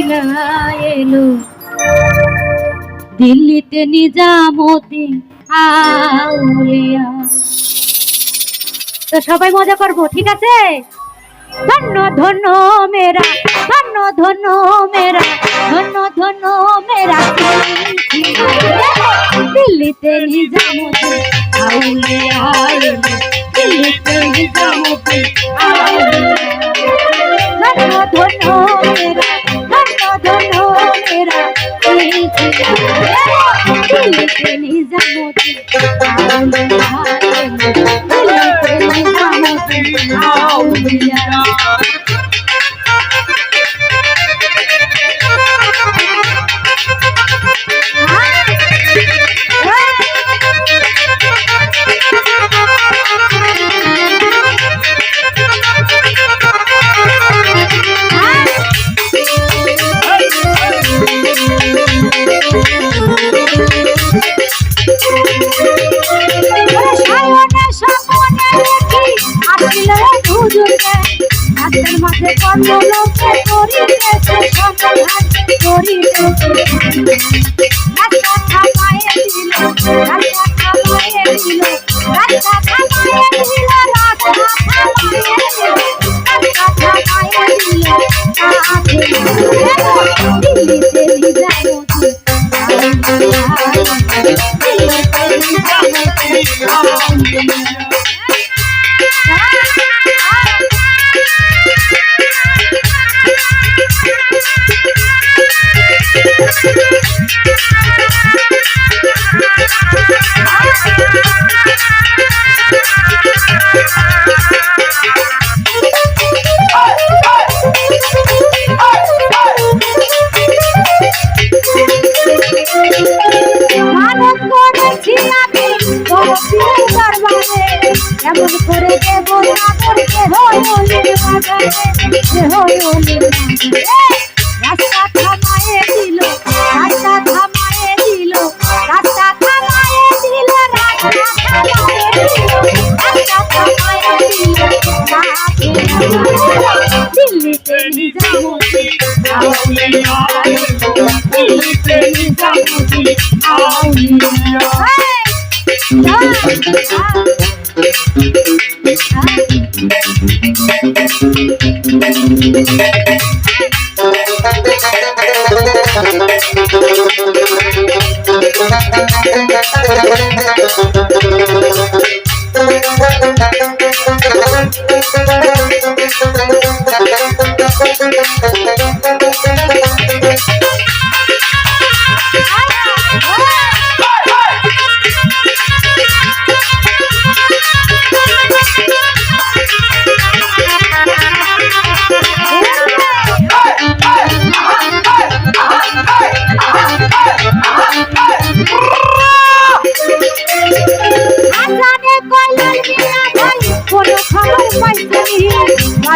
এলো দিল্লিতে নিজামতি আউলিয়া। তো সবাই মজা করব, ঠিক আছে? ধন্য ধন্য মেরা ধন্য ধন্য মেরা ধন্য ধন্য মেরা দিল্লিতে নিজামতি আউলিয়া। দিল্লিতে আউলিয়া। ধন্য ধন্য মেরা মাঝে কর্মলোকে করিতেছে সমাধান করিতেছে রাস্তা এমন করে দেব নাগর দেহ অলির বাজারে দেহ অলির বাজারে রাস্তা থামায়ে দিল রাস্তা থামায়ে দিল রাস্তা থামায়ে দিল রাস্তা থামায়ে দিল রাস্তা থামায়ে দিল দিল্লিতে নিজামতি আউলিয়া দিল্লিতে নিজামতি আউলিয়া আসানে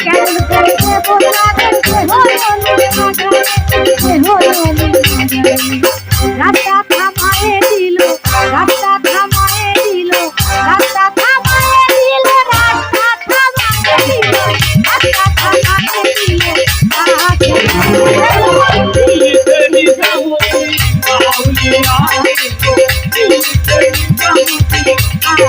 কেমন করে দেব নাগর দেহ